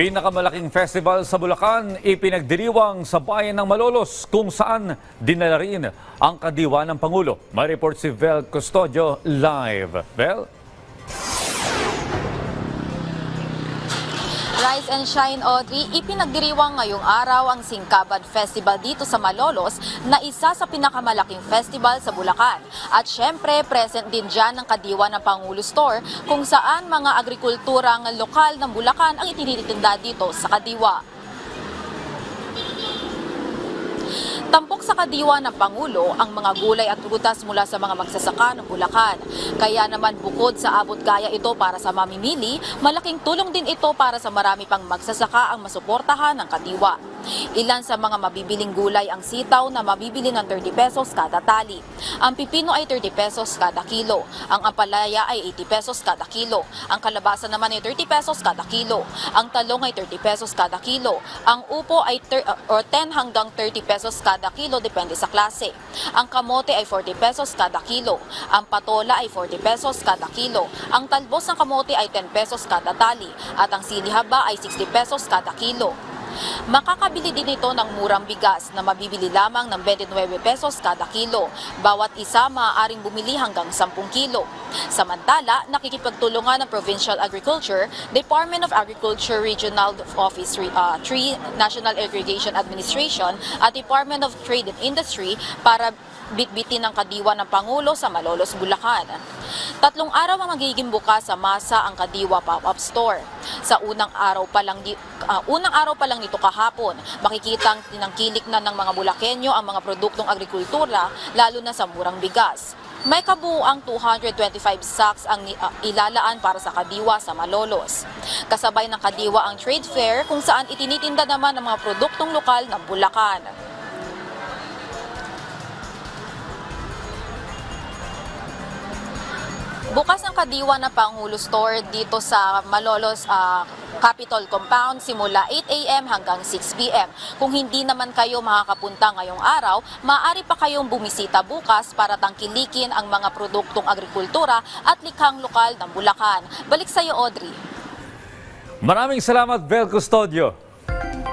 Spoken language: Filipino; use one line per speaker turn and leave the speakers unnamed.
Pinakamalaking festival sa Bulacan, ipinagdiriwang sa bayan ng Malolos kung saan dinala rin ang kadiwa ng Pangulo. May report si Vel Custodio live. Vel?
Rise and Shine Audrey, ipinagdiriwang ngayong araw ang Singkaban Festival dito sa Malolos na isa sa pinakamalaking festival sa Bulacan. At syempre, present din dyan ang kadiwa ng Pangulo Store kung saan mga agrikulturang lokal ng Bulacan ang itinitinda dito sa kadiwa. Tampok sa kadiwa ng Pangulo ang mga gulay at prutas mula sa mga magsasaka ng Bulacan. Kaya naman bukod sa abot kaya ito para sa mamimili, malaking tulong din ito para sa marami pang magsasaka ang masuportahan ng kadiwa. Ilan sa mga mabibiling gulay ang sitaw na mabibili ng 30 pesos kada tali. Ang pipino ay 30 pesos kada kilo. Ang ampalaya ay 80 pesos kada kilo. Ang kalabasa naman ay 30 pesos kada kilo. Ang talong ay 30 pesos kada kilo. Ang upo ay ter- or 10 hanggang 30 pesos kada kilo depende sa klase. Ang kamote ay 40 pesos kada kilo. Ang patola ay 40 pesos kada kilo. Ang talbos ng kamote ay 10 pesos kada tali. At ang sili haba ay 60 pesos kada kilo. Makakabili din ito ng murang bigas na mabibili lamang ng 29 pesos kada kilo. Bawat isa maaaring bumili hanggang 10 kilo. Samantala, nakikipagtulungan ng Provincial Agriculture, Department of Agriculture Regional Office uh, 3 National Irrigation Administration at Department of Trade and Industry para bitbitin ng kadiwa ng Pangulo sa Malolos, Bulacan. Tatlong araw ang magiging bukas sa masa ang Kadiwa Pop-Up Store. Sa unang araw pa lang ah, unang araw pa lang nito kahapon, makikitang tinangkilik na ng mga Bulakenyo ang mga produktong agrikultura lalo na sa murang bigas. May kabuuang 225 sacks ang ah, ilalaan para sa Kadiwa sa Malolos. Kasabay ng Kadiwa ang trade fair kung saan itinitinda naman ang mga produktong lokal ng Bulacan. Bukas ang kadiwa na Pangulo Store dito sa Malolos ah, Capitol Compound simula 8 a.m. hanggang 6 p.m. Kung hindi naman kayo makakapunta ngayong araw, maaari pa kayong bumisita bukas para tangkilikin ang mga produktong agrikultura at likhang lokal ng Bulacan. Balik sa iyo, Audrey.
Maraming salamat, Vel Custodio.